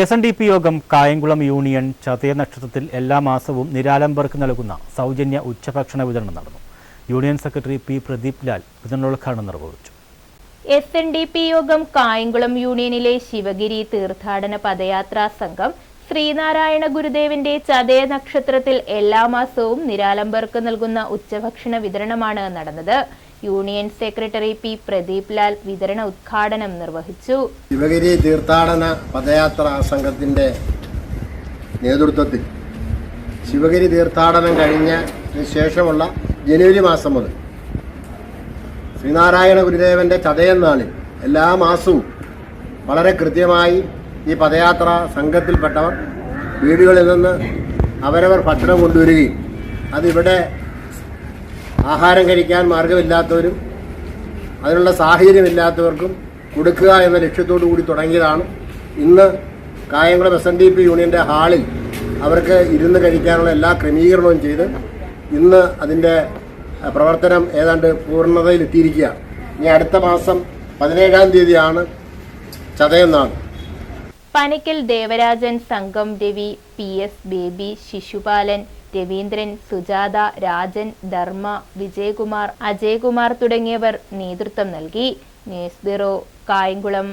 S N D P യോഗം Kayamkulam union ചതയ നക്ഷത്രത്തിൽ എല്ലാ മാസവും നിരാലംബർക്ക് നൽകുന്ന സൗജന്യ ഉച്ചഭക്ഷണ വിതരണം നടന്നു. Union secretary P Pradeep Lal വിതരണോദ്ഘാടനം നിർവഹിച്ചു. എസ് എൻ ഡി പി യോഗം കായംകുളം യൂണിയനിലെ ശിവഗിരി തീർത്ഥാടന പദയാത്രാ സംഘം ശ്രീനാരായണ ഗുരുദേവിന്റെ ചതയ നക്ഷത്രത്തിൽ എല്ലാ മാസവും നിരാലംബർക്ക് നൽകുന്ന ഉച്ചഭക്ഷണ വിതരണമാണ് നടന്നത്. Union secretary P Pradeep Lal വിതരണ ഉദ്ഘാടനം നിർവഹിച്ചു. ശിവഗിരി തീർത്ഥാടന പദയാത്ര സംഘത്തിന്റെ നേതൃത്വത്തിൽ ശിവഗിരി തീർത്ഥാടനം കഴിഞ്ഞ ശേഷമുള്ള ജനുവരി മാസം മുതൽ ശ്രീനാരായണ ഗുരുദേവന്റെ ചതയം നാളിൽ എല്ലാ മാസവും വളരെ കൃത്യമായി ഈ പദയാത്ര സംഘത്തിൽപ്പെട്ടവർ വീടുകളിൽ നിന്ന് അവരവർ ഭക്ഷണം കൊണ്ടുവരികയും അതിവിടെ ആഹാരം കഴിക്കാൻ മാർഗമില്ലാത്തവരും അതിനുള്ള സാഹചര്യമില്ലാത്തവർക്കും കൊടുക്കുക എന്ന ലക്ഷ്യത്തോടു കൂടി തുടങ്ങിയതാണ്. ഇന്ന് Kayamkulam S N D P യൂണിയന്റെ ഹാളിൽ അവർക്ക് ഇരുന്ന് കഴിക്കാനുള്ള എല്ലാ ക്രമീകരണവും ചെയ്ത് ഇന്ന് അതിന്റെ പ്രവർത്തനം ഏതാണ്ട് പൂർണതയിലെത്തിയിരിക്കുക ഇനി അടുത്ത മാസം പതിനേഴാം തീയതിയാണ് ചതയം നാൾ പനക്കൽ ദേവരാജൻ സംഘം Ravi P S Baby Sisupalan Raveendran Sujatha Rajan Dharma Vijayakumar Ajayakumar തുടങ്ങിയവർ നേതൃത്വം നൽകി. News bureau Kayamkulam.